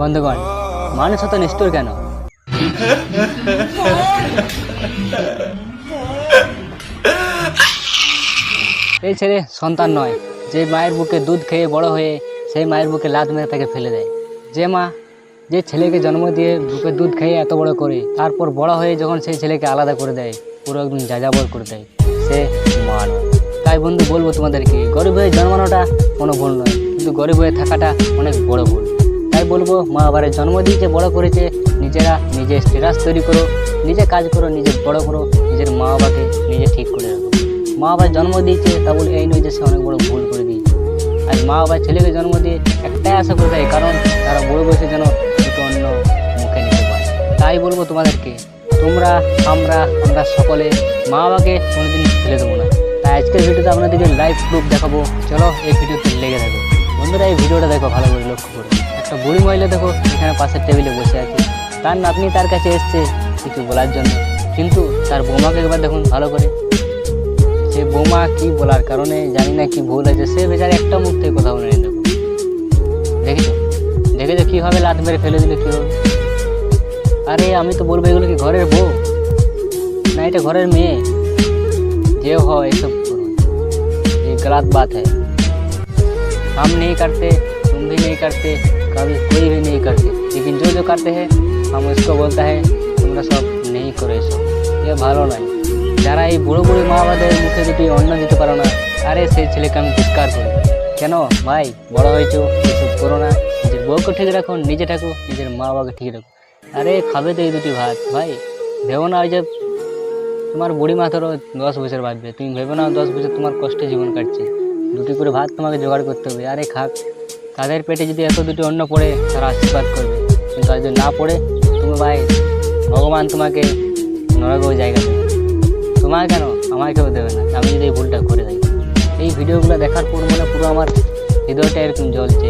বন্ধুগণ, মানুষ হতো নিষ্ঠুর কেন? এই ছেলে সন্তান নয়, যে মায়ের বুকে দুধ খেয়ে বড় হয়ে সেই মায়ের বুকে লাত মেরে তাকে ফেলে দেয়। যে মা, যে ছেলেকে জন্ম দিয়ে বুকে দুধ খেয়ে এত বড় করে, তারপর বড় হয়ে যখন সেই ছেলেকে আলাদা করে দেয়, পুরো একদম যাযাবর করে দেয়, সে মা তাই বন্ধু, বলব তোমাদেরকে, গরিব হয়ে জন্মানোটা কোনো ভুল নয়, কিন্তু গরিব হয়ে থাকাটা অনেক বড় ভুল। তাই বলব, মা বাবারে জন্ম দিয়েছে, বড় করেছে। নিজেরা নিজের স্টেটাস তৈরি করো নিজে কাজ করো নিজে বড় করো, নিজের মা বাবাকে নিজে ঠিক করে রাখো। মা বাবা জন্ম দিয়েছে, তা বলে এই নয় যে সে অনেক বড় ভুল করে দিয়েছে। আর মা বাবার ছেলেকে জন্ম দিয়ে একটাই আশা করে দেয়, কারণ তারা বড় বয়সে যেন দুটো অন্য মুখে নিতে পারে। তাই বলব তোমাদেরকে, তোমরা, আমরা আমরা সকলে মা বাবাকে কোনোদিন ফেলে দেবো না। তাই আজকের ভিডিওতে আপনাদেরকে লাইভ প্রুফ দেখাবো। চলো, এই ভিডিওতে লেগে থাকো। বন্ধুরা, এই ভিডিওটা দেখো, ভালো করে লক্ষ্য করো। একটা বুড়ি মহিলা দেখো এখানে পাশের টেবিলে বসে আছে তার নাতনি তার কাছে এসছে কিছু বলার জন্য কিন্তু তার বৌমাকে একবার দেখুন ভালো করে সে বৌমা কি বলার কারণে জানি না কি ভুল আছে সে বেচারে একটা মুখ থেকে কথা বলে দেখো দেখেছো দেখেছো কীভাবে লাত মেরে ফেলে দিলে কী হবে আরে আমি তো বলবো এগুলো কি ঘরের বউ না এটা ঘরের মেয়ে যে হয় এসব করো ये गलत बात है हम नहीं करते तुम भी नहीं करते कभी कोई भी नहीं करते लेकिन जो जो करते हैं हम उसको बोलता है তোমরা সব নেই করে এসো এ ভালো নয় যারা এই বুড়ো বুড়ি মা বাবাদের মুখে যদি অন্ন দিতে পারো না আরে সেই ছেলেকে আমি ধিক্কার করি কেন ভাই বড় হয়েছো এসব করো না নিজের বউকে ঠিক রাখো নিজে থাকো নিজের মা বাবাকে ঠিক রাখো আরে খাবে তো এই দুটি ভাত ভাই ভেবো না ওই যে তোমার বুড়ি মা ধরো দশ বছর বাঁচবে তুমি ভেবে নাও দশ বছর তোমার কষ্টে জীবন কাটছে দুটি করে ভাত তোমাকে জোগাড় করতে হবে আরে খাক তাদের পেটে যদি এত দুটি অন্ন পড়ে, তারা আশীর্বাদ করবে। কিন্তু আর যদি না পড়ে, তুমি ভাই, ভগবান তোমাকে নরকেও জায়গা দেবে। তোমার কেন? আমাকেও দেবে না। আমি যদি এই ভুলটা করে থাকি। এই ভিডিওগুলো দেখার পর মনে পুরো আমার হৃদয়টা এরকম জ্বলছে।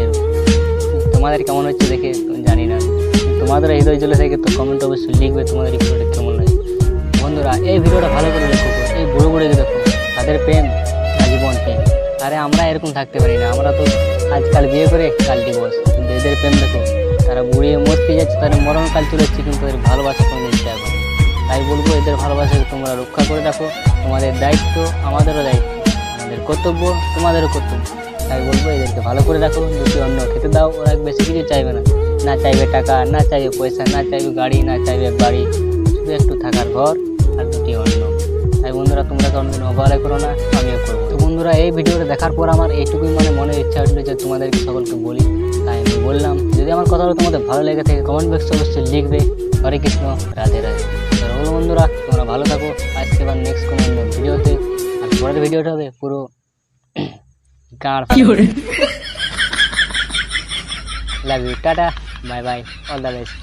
তোমাদের কেমন হচ্ছে দেখে জানি না। তোমাদের হৃদয় জ্বলে থাকে তো কমেন্ট অবশ্যই লিখবে তোমাদের এই ভিডিওটা কেমন লাগে বন্ধুরা, এই ভিডিওটা ভালো করে করো এই বুড়ো বুড়োকে দেখো। তাদের প্রেম আরে আমরা এরকম থাকতে পারি না। আমরা তো আজকাল বিয়ে করে কাল ডিভোর্স কিন্তু এদের প্রেম দেখো, তারা বুড়িয়ে মরতে যাচ্ছে, তাদের মরণকাল চলে যাচ্ছে কিন্তু এদের ভালোবাসা কোনো দিন এখন তাই বলব, এদের ভালোবাসাকে তোমরা রক্ষা করে রাখো। তোমাদের দায়িত্ব আমাদেরও দায়িত্ব। আমাদের কর্তব্য তোমাদেরও কর্তব্য। তাই বলব, এদেরকে ভালো করে রাখো। দুটি অন্য খেতে দাও, ওরা বেশি কিছু চাইবে না। না চাইবে টাকা, না চাইবে পয়সা, না চাইবে গাড়ি, না চাইবে বাড়ি। শুধু একটু থাকার ঘর। বন্ধুরা তোমরা কোনোদিন অবহেলা করো না আমিও করব। তো বন্ধুরা এই ভিডিওটা দেখার পর আমার এইটুকুই মানে মনে ইচ্ছা উঠল যে তোমাদেরকে সকলকে বলি। তাই আমি বললাম যদি আমার কথাগুলো তোমাদের ভালো লেগে থাকে কমেন্ট বক্সে অবশ্যই লিখবে। হরে কৃষ্ণ রাধে রাধে। তো বন্ধুরা তোমরা ভালো থাকো। আজকে এবার নেক্সট কোনো ভিডিওতে আর পরের ভিডিওটা হবে পুরো গাঁড় love you tata bye bye all the best